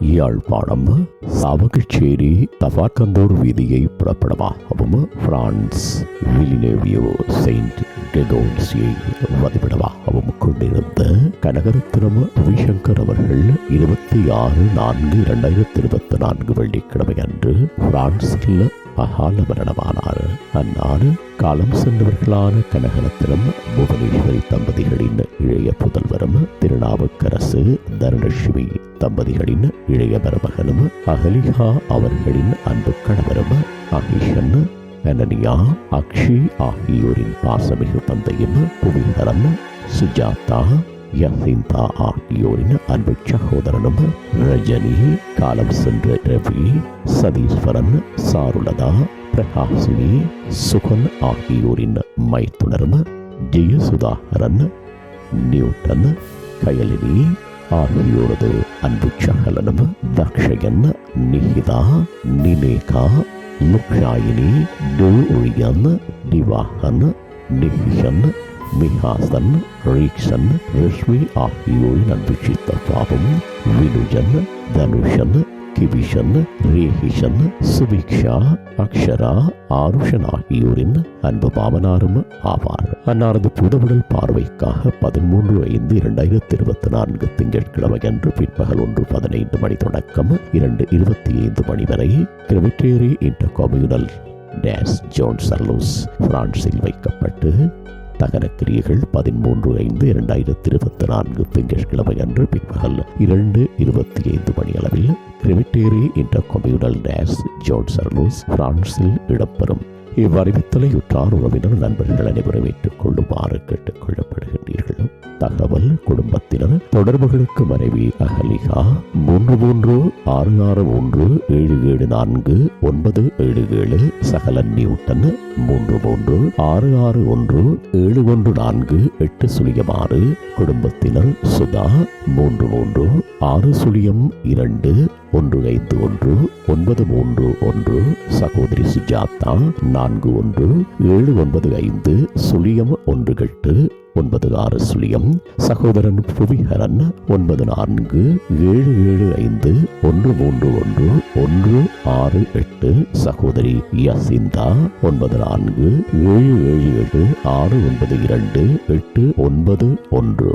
யாழ்ப்பாணம் சாவகச்சேரி தபாக்கந்தூர் வீதியை புறப்படமாகவும் France விலினேவியோ Saint டெடோன்ஸியை வதிவிடமாகவும் கொண்டிருந்த கனகரத்னம் ரவிசங்கர் அவர்கள் இருபத்தி ஆறு நான்கு இரண்டாயிரத்தி இருபத்தி நான்கு வெள்ளிக்கிழமை அன்று பிரான்சில் அகால மரணமானார் அந்நாடு காலம் சென்றவர்களான கனகரத்தினம் புவனேஸ்வரி தம்பதிகளின் இளைய புதல்வரும் திருநாவுக்கரசு தருணலட்சுமி தம்பதிகளின் இளைய மருமகனும் அகலிகா அவர்களின் அன்பு கணவரும் அகிஷன் அனனியா அக்ஷி ஆகியோரின் பாசமிகு தந்தையும் புவிஹரன் சுஜாதா யசிந்தா ஆகியோரின் அன்பு சகோதரனும் ரஜினி காலம் சென்ற ரவி சதீஸ்வரன் சாருலதா பிரகாசினி சுகன் ஆகியோரின் மைத்துணரும் ஜெயசுதாகரன் நியூட்டன் கயலினி ஆகியோரது அன்பு சகலனும் தக்ஷயன் நிகிதா நினேகா லுக்ஷாயினி டூரியன் திவாகன் நிகிஷன் மிகாசன் ரீக்ஷன் ரஷ்மி ஆகியோரின் அன்பு சித்தப்பாவும் வினுஜன் தனுஷன் கிபிஷன் ரேஹிஷன் சுபிக்ஷா அக்ஷரா ஆருஷன் ஆகியோரின் அன்பு மாமனாரும் ஆவார். அன்னாரது புதவுடல் பார்வைக்காக பதிமூன்று ஐந்து இரண்டாயிரத்தி இருபத்தி நான்கு திங்கட்கிழமை அன்று பிற்பகல் ஒன்று பதினைந்து மணி தொடக்கம் இரண்டு இருபத்தி ஐந்து மணி வரை கிரிமிட்டேரி inter communal days Joncherolles பிரான்சில் வைக்கப்பட்டு தகனக்கிரியைகள் பதிமூன்று ஐந்து இரண்டாயிரத்தி இருபத்தி நான்கு திங்கட்கிழமை அன்று பிற்பகல் இரண்டு இருபத்தி ஐந்து மணி அளவில் Crematorium inter communal days Joncherolles பிரான்சில் இடம்பெறும். இவ்வறிவித்தலை உற்றார் உறவினர் நண்பர்கள் அனைவரும் ஏற்றுக்கொள்ளுமாறு கேட்டுக்கொள்ளப்படுகின்றீர்கள். தகவல் குடும்பத்தினர் தொடர்புகளுக்கு மனைவி அகலிகா மூன்று மூன்று ஆறு ஆறு மூன்று ஏழு ஏழு நான்கு ஒன்பது ஏழு ஏழு சகலன் நியூட்டன் மூன்று மூன்று ஆறு ஆறு ஒன்று ஏழு ஒன்று நான்கு எட்டு சுழியம் ஆறு குடும்பத்தினர் சுதா மூன்று மூன்று ஆறு சுழியம் இரண்டு ஒன்று ஐந்து ஒன்று ஒன்பது மூன்று ஒன்று சகோதரி சுஜாதா நான்கு ஒன்று ஏழு ஒன்பது ஐந்து சுழியம் ஒன்று எட்டு ஒன்பது ஆறு சுழியம் சகோதரன் புவிஹரன் ஒன்பது நான்கு ஏழு ஏழு ஐந்து ஒன்று மூன்று ஒன்று ஒன்று ஆறு எட்டு சகோதரி யசிந்தா ஒன்பது நான்கு ஏழு ஏழு ஏழு ஆறு ஒன்பது இரண்டு எட்டு ஒன்பது ஒன்று.